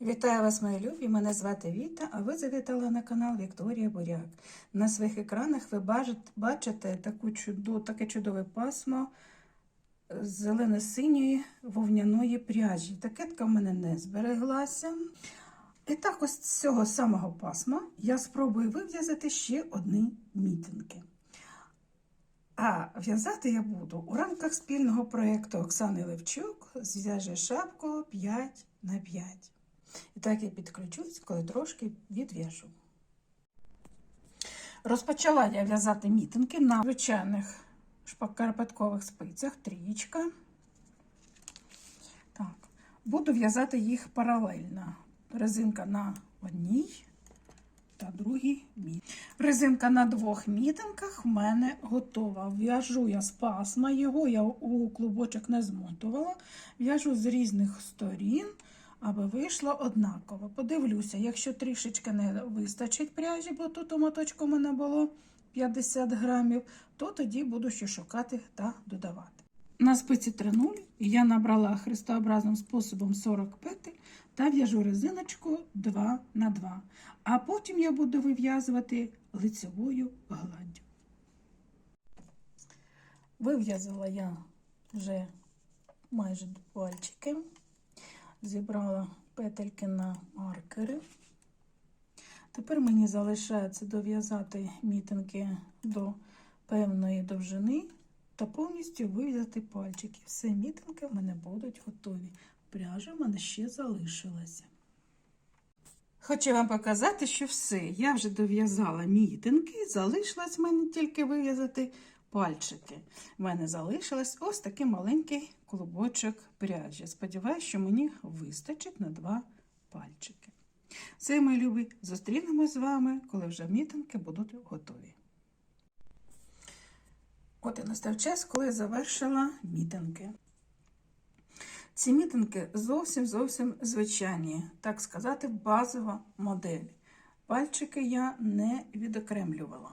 Вітаю вас, мої любі! Мене звати Віта, а ви завітали на канал Вікторія Буряк. На своїх екранах ви бачите, таку чудо, таке чудове пасмо зелено-синьої вовняної пряжі. Такетка в мене не збереглася. І так ось з цього самого пасма я спробую вив'язати ще одні мітинги. А в'язати я буду у рамках спільного проєкту Оксани Левчук зв'яже шапку 5 на 5. І так я підключусь, коли трошки відв'яжу. Розпочала я в'язати мітинги на звичайних шпакарпаткових спицях, трієчка. Так, буду в'язати їх паралельно. Резинка на одній та другій мітинці. Резинка на двох мітинках в мене готова. В'яжу я з пасма його, я у клубочок не змотувала. В'яжу з різних сторін, аби вийшло однаково. Подивлюся, якщо трішечки не вистачить пряжі, бо тут у моточку в мене було 50 грамів, то тоді буду ще шукати та додавати. На спиці 3,0 я набрала хрестообразним способом 40 петель та в'яжу резиночку 2 на 2. А потім я буду вив'язувати лицевою гладдю. Вив'язала я вже майже пальчики, зібрала петельки на маркери. Тепер мені залишається дов'язати мітинки до певної довжини та повністю вив'язати пальчики. Все мітинки в мене будуть готові. Пряжа в мене ще залишилася. Хочу вам показати, що все. Я вже дов'язала мітинки, залишилось мене тільки вив'язати пальчики. У мене залишилось ось такий маленький клубочок пряжі. Сподіваюся, що мені вистачить на два пальчики. Все, мої любі, зустрінемось з вами, коли вже мітинки будуть готові. От і настав час, коли я завершила мітинги. Ці мітинги зовсім зовсім звичайні, так сказати, базова модель. Пальчики я не відокремлювала.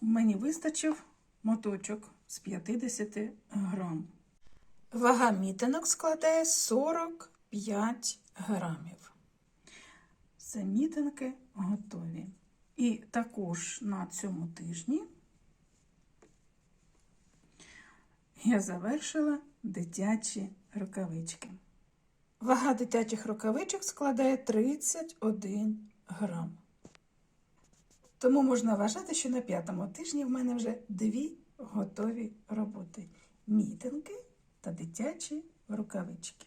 Мені вистачив моточок з 50 грам. Вага мітинок складає 45 грамів. Все мітинки готові. І також на цьому тижні я завершила дитячі рукавички. Вага дитячих рукавичок складає 31 грам. Тому можна вважати, що на п'ятому тижні в мене вже дві готові роботи: мітинги та дитячі рукавички.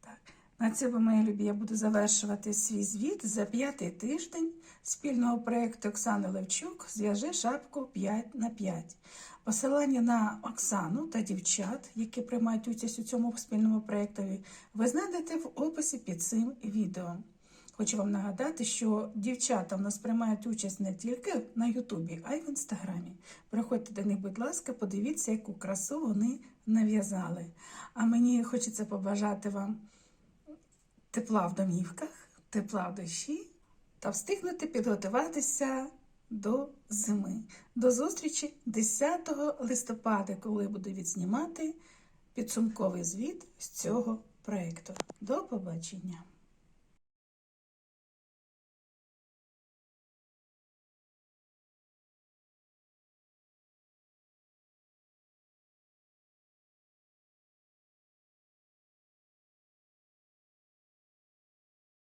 Так. На цьому, мої любі, я буду завершувати свій звіт за п'ятий тиждень спільного проєкту Оксани Левчук Зв'яжи шапку 5 на 5. Посилання на Оксану та дівчат, які приймають участь у цьому спільному проєктові, ви знайдете в описі під цим відео. Хочу вам нагадати, що дівчата в нас приймають участь не тільки на Ютубі, а й в інстаграмі. Приходьте до них, будь ласка, подивіться, яку красу вони нав'язали. А мені хочеться побажати вам тепла в домівках, тепла в душі та встигнути підготуватися до зими. До зустрічі 10 листопада, коли буду відзнімати підсумковий звіт з цього проєкту. До побачення!